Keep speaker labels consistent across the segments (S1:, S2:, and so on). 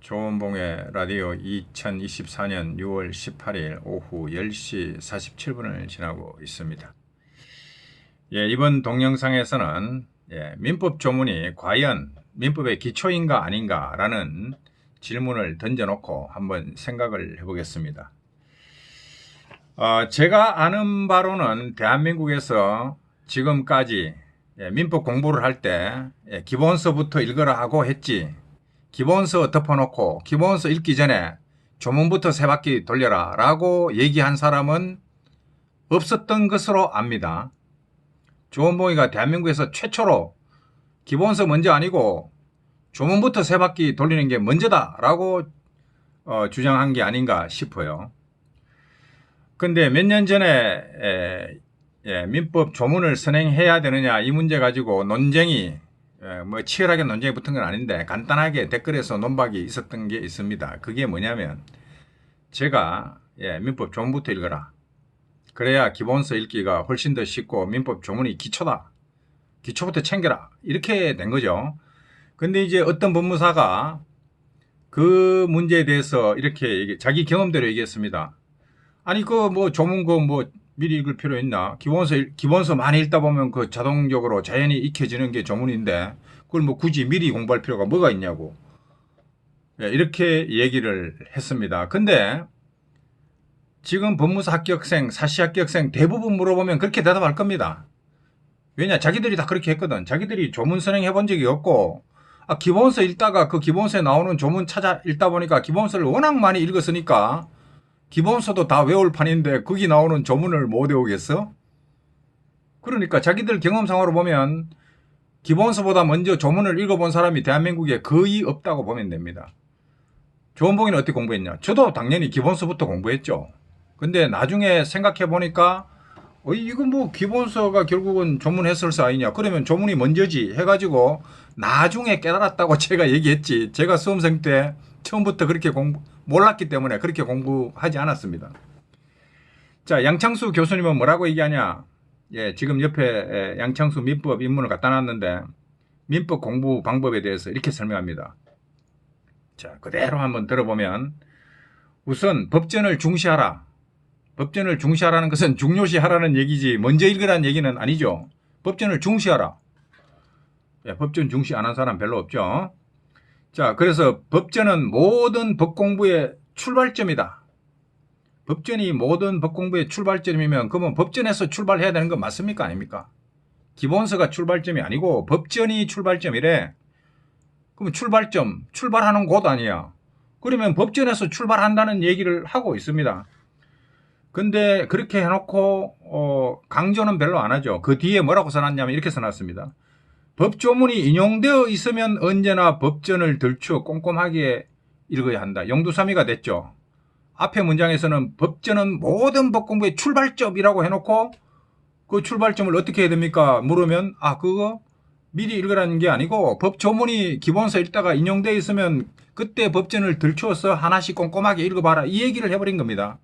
S1: 조원봉의 라디오 2024년 6월 18일 오후 10시 47분을 지나고 있습니다. 예, 이번 동영상에서는 예, 민법 조문이 과연 민법의 기초인가 아닌가라는 질문을 던져놓고 한번 생각을 해보겠습니다. 어, 제가 아는 바로는 대한민국에서 지금까지 예, 민법 공부를 할때 예, 기본서부터 읽으라 하고 했지 기본서 덮어놓고 기본서 읽기 전에 조문부터 세 바퀴 돌려라 라고 얘기한 사람은 없었던 것으로 압니다. 조원봉이가 대한민국에서 최초로 기본서 먼저 아니고 조문부터 세 바퀴 돌리는 게 먼저다 라고 어, 주장한 게 아닌가 싶어요. 근데 몇 년 전에 에, 예, 민법 조문을 선행해야 되느냐 이 문제 가지고 논쟁이 예, 뭐 치열하게 논쟁이 붙은 건 아닌데 간단하게 댓글에서 논박이 있었던 게 있습니다. 그게 뭐냐면 제가 예, 민법 조문부터 읽어라. 그래야 기본서 읽기가 훨씬 더 쉽고 민법 조문이 기초다. 기초부터 챙겨라. 이렇게 된 거죠. 근데 이제 어떤 법무사가 그 문제에 대해서 이렇게 자기 경험대로 얘기했습니다. 아니 그 뭐 조문 그뭐 미리 읽을 필요 있나? 기본서 기본서 많이 읽다 보면 그 자동적으로 자연히 익혀지는 게 조문인데 그걸 뭐 굳이 미리 공부할 필요가 뭐가 있냐고 예, 이렇게 얘기를 했습니다. 근데 지금 법무사 합격생, 사시 합격생 대부분 물어보면 그렇게 대답할 겁니다. 왜냐? 자기들이 다 그렇게 했거든. 자기들이 조문 선행 해 본 적이 없고 아, 기본서 읽다가 그 기본서에 나오는 조문 찾아 읽다 보니까 기본서를 워낙 많이 읽었으니까 기본서도 다 외울 판인데 거기 나오는 조문을 못 외우겠어? 그러니까 자기들 경험상으로 보면 기본서보다 먼저 조문을 읽어본 사람이 대한민국에 거의 없다고 보면 됩니다. 조원봉이는 어떻게 공부했냐? 저도 당연히 기본서부터 공부했죠. 근데 나중에 생각해 보니까 어, 이거 뭐 기본서가 결국은 조문 해설서 아니냐? 그러면 조문이 먼저지 해가지고 나중에 깨달았다고 제가 얘기했지. 제가 수험생 때 처음부터 그렇게 공부 몰랐기 때문에 그렇게 공부하지 않았습니다. 자, 양창수 교수님은 뭐라고 얘기하냐? 예, 지금 옆에 양창수 민법 입문을 갖다 놨는데 민법 공부 방법에 대해서 이렇게 설명합니다. 자, 그대로 한번 들어보면 우선 법전을 중시하라. 법전을 중시하라는 것은 중요시하라는 얘기지 먼저 읽으라는 얘기는 아니죠. 법전을 중시하라. 예, 법전 중시 안 한 사람 별로 없죠. 자, 그래서 법전은 모든 법 공부의 출발점이다. 법전이 모든 법 공부의 출발점이면 그러면 법전에서 출발해야 되는 건 맞습니까? 아닙니까? 기본서가 출발점이 아니고 법전이 출발점이래. 그럼 출발점, 출발하는 곳 아니야. 그러면 법전에서 출발한다는 얘기를 하고 있습니다. 근데 그렇게 해놓고 어, 강조는 별로 안 하죠. 그 뒤에 뭐라고 써놨냐면 이렇게 써놨습니다. 법조문이 인용되어 있으면 언제나 법전을 들추어 꼼꼼하게 읽어야 한다. 영두삼이가 됐죠. 앞에 문장에서는 법전은 모든 법공부의 출발점이라고 해놓고 그 출발점을 어떻게 해야 됩니까? 물으면 아 그거 미리 읽으라는 게 아니고 법조문이 기본서 읽다가 인용되어 있으면 그때 법전을 들추어서 하나씩 꼼꼼하게 읽어봐라 이 얘기를 해버린 겁니다.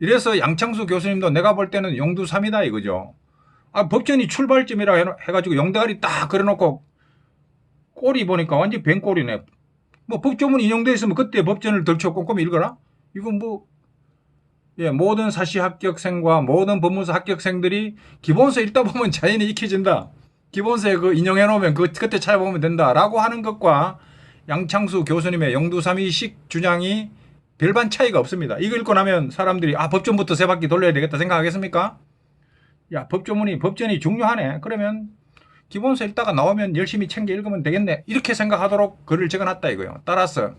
S1: 이래서 양창수 교수님도 내가 볼 때는 영두삼이다 이거죠. 아, 법전이 출발점이라 해가지고 영대가리 딱 그려놓고 꼬리 보니까 완전 뱅꼬리네. 뭐 법조문 인용돼 있으면 그때 법전을 덜쳐 꼼꼼히 읽어라? 이건 뭐, 예, 모든 사시 합격생과 모든 법무사 합격생들이 기본서 읽다 보면 자연히 익혀진다. 기본서에 그 인용해 놓으면 그, 그때 찾아보면 된다. 라고 하는 것과 양창수 교수님의 영두삼이식 주장이 별반 차이가 없습니다. 이거 읽고 나면 사람들이 아, 법전부터 세 바퀴 돌려야 되겠다 생각하겠습니까? 야 법조문이 법전이 중요하네. 그러면 기본서 읽다가 나오면 열심히 챙겨 읽으면 되겠네. 이렇게 생각하도록 글을 적어놨다 이거요. 따라서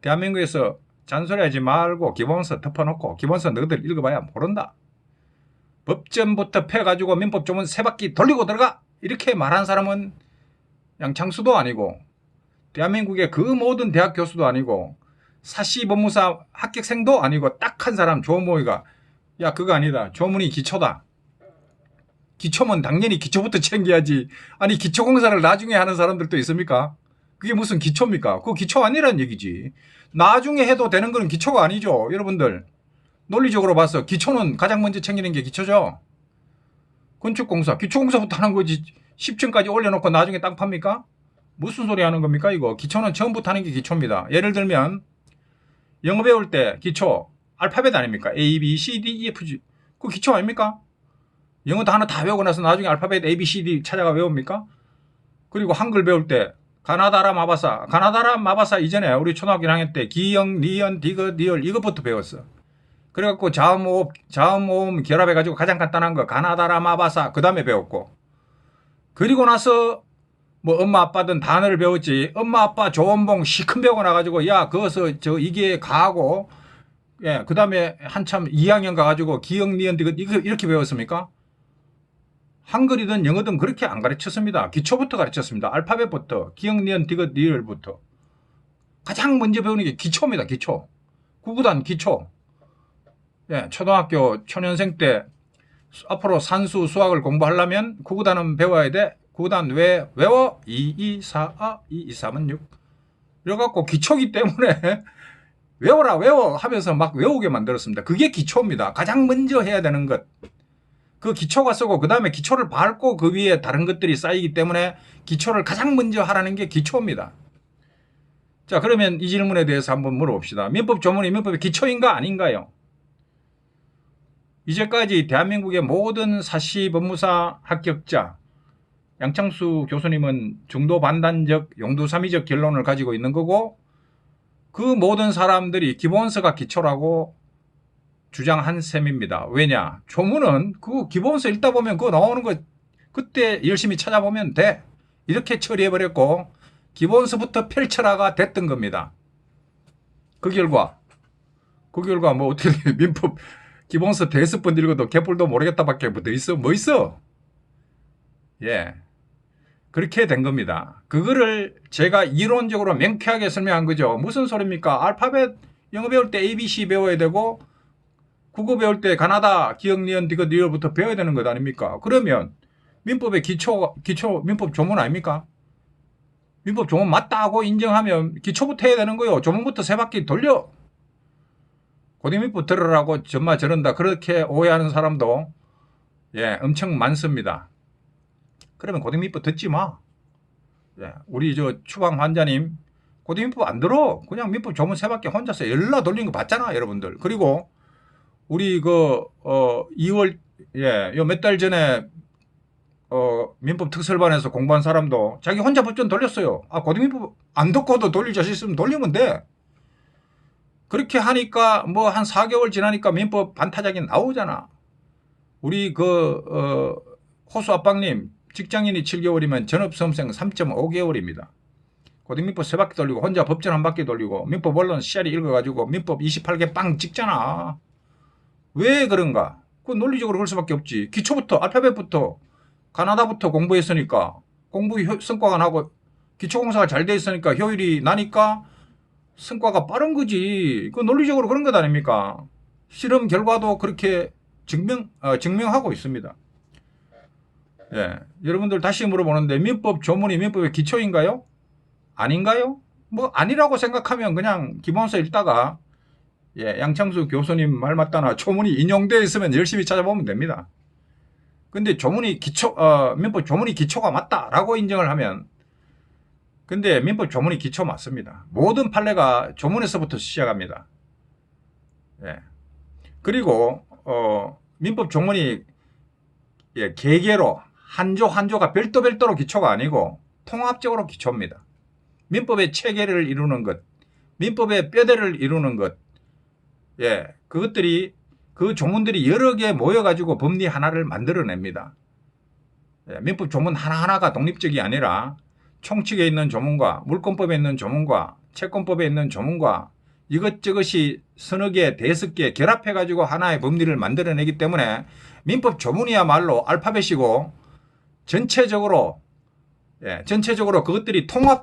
S1: 대한민국에서 잔소리하지 말고 기본서 덮어놓고 기본서 너희들 읽어봐야 모른다. 법전부터 패가지고 민법 조문 세 바퀴 돌리고 들어가 이렇게 말한 사람은 양창수도 아니고 대한민국의 그 모든 대학 교수도 아니고 사시 법무사 합격생도 아니고 딱 한 사람 조모이가 야 그거 아니다 조문이 기초다 기초면 당연히 기초부터 챙겨야지. 아니 기초공사를 나중에 하는 사람들도 있습니까? 그게 무슨 기초입니까? 그거 기초 아니란 얘기지. 나중에 해도 되는 건 기초가 아니죠. 여러분들. 논리적으로 봐서 기초는 가장 먼저 챙기는 게 기초죠. 건축공사. 기초공사부터 하는 거지. 10층까지 올려놓고 나중에 땅 팝니까? 무슨 소리 하는 겁니까 이거 기초는 처음부터 하는 게 기초입니다 예를 들면 영어 배울 때 기초 알파벳 아닙니까 A, B, C, D, E, F, G 그 기초 아닙니까 영어 단어 다 외우고 나서 나중에 알파벳 A, B, C, D 찾아가 외웁니까? 그리고 한글 배울 때 가나다라 마바사. 가나다라 마바사 이전에 우리 초등학교 1학년 때 기영, 니연, 디귿, 니얼 이것부터 배웠어. 그래갖고 자음호흡, 자음호흡 결합해가지고 가장 간단한 거 가나다라 마바사 그 다음에 배웠고. 그리고 나서 뭐 엄마 아빠든 단어를 배웠지. 엄마 아빠 조원봉 시큰 배우고 나가지고 야 그것을 저 이게 가하고 예 그 다음에 한참 2학년 가가지고 기억 니은 디귿 이거 이렇게 배웠습니까? 한글이든 영어든 그렇게 안 가르쳤습니다. 기초부터 가르쳤습니다. 알파벳부터 기억 니은 디귿 리을부터 가장 먼저 배우는 게 기초입니다. 기초 구구단 기초 예 초등학교 초년생 때 수- 앞으로 산수 수학을 공부하려면 구구단은 배워야 돼. 구구단 왜 외워 2 2 4 아 2 2 3은 6 이래갖고 기초기 때문에 외워라 외워 하면서 막 외우게 만들었습니다. 그게 기초입니다. 가장 먼저 해야 되는 것. 그 기초가 쓰고 그 다음에 기초를 밟고 그 위에 다른 것들이 쌓이기 때문에 기초를 가장 먼저 하라는 게 기초입니다. 자 그러면 이 질문에 대해서 한번 물어봅시다. 민법 조문이 민법의 기초인가 아닌가요? 이제까지 대한민국의 모든 사시 법무사 합격자 양창수 교수님은 중도 반단적 용두삼이적 결론을 가지고 있는 거고 그 모든 사람들이 기본서가 기초라고 주장한 셈입니다. 왜냐? 조문은 그 기본서 읽다 보면 그거 나오는 거 그때 열심히 찾아보면 돼. 이렇게 처리해버렸고 기본서부터 펼쳐라가 됐던 겁니다. 그 결과 그 결과 뭐 어떻게 돼? 민법 기본서 대여섯 번 읽어도 개뿔도 모르겠다밖에 뭐더 있어? 뭐 있어? 예. 그렇게 된 겁니다. 그거를 제가 이론적으로 명쾌하게 설명한 거죠. 무슨 소리입니까? 알파벳 영어 배울 때 ABC 배워야 되고 국어 배울 때 가나다, 기억, 니은, 디귿, 리얼부터 배워야 되는 것 아닙니까? 그러면 민법의 기초, 기초, 민법 조문 아닙니까? 민법 조문 맞다고 인정하면 기초부터 해야 되는 거요. 조문부터 세 바퀴 돌려. 고등민법 들으라고 정말 저런다. 그렇게 오해하는 사람도 예, 엄청 많습니다. 그러면 고등민법 듣지 마. 예, 우리 저 추방 환자님 고등민법 안 들어. 그냥 민법 조문 세 바퀴 혼자서 열라 돌린 거 봤잖아, 여러분들. 그리고 우리 그 어, 2월 예, 요 몇 달 전에 어, 민법 특설반에서 공부한 사람도 자기 혼자 법전 돌렸어요. 아, 고등민법 안 듣고도 돌릴 자신 있으면 돌리면 돼. 그렇게 하니까 뭐 한 4개월 지나니까 민법 반타작이 나오잖아. 우리 그 어, 호수 아빵님 직장인이 7개월이면 전업수험생 3.5개월입니다. 고등민법 세 바퀴 돌리고 혼자 법전 한 바퀴 돌리고 민법 원론 씨알이 읽어가지고 민법 28개 빵 찍잖아. 왜 그런가? 그 논리적으로 그럴 수밖에 없지. 기초부터 알파벳부터 가나다부터 공부했으니까 공부 효- 성과가 나고 기초공사가 잘 돼 있으니까 효율이 나니까 성과가 빠른 거지. 그 논리적으로 그런 것 아닙니까? 실험 결과도 그렇게 증명 어, 증명하고 있습니다. 예, 여러분들 다시 물어보는데 민법 조문이 민법의 기초인가요? 아닌가요? 뭐 아니라고 생각하면 그냥 기본서 읽다가 예, 양창수 교수님 말 맞다나 조문이 인용되어 있으면 열심히 찾아보면 됩니다. 근데 조문이 기초, 어, 민법 조문이 기초가 맞다라고 인정을 하면 근데 민법 조문이 기초 맞습니다. 모든 판례가 조문에서부터 시작합니다. 예. 그리고, 어, 민법 조문이 예, 개개로 한조 한 조가 별도 별도로 기초가 아니고 통합적으로 기초입니다. 민법의 체계를 이루는 것, 민법의 뼈대를 이루는 것, 예, 그것들이 그 조문들이 여러 개 모여가지고 법리 하나를 만들어냅니다. 예, 민법 조문 하나하나가 독립적이 아니라 총칙에 있는 조문과 물권법에 있는 조문과 채권법에 있는 조문과 이것저것이 서너 개, 대여섯 개 결합해가지고 하나의 법리를 만들어내기 때문에 민법 조문이야말로 알파벳이고 전체적으로 예, 전체적으로 그것들이 통합되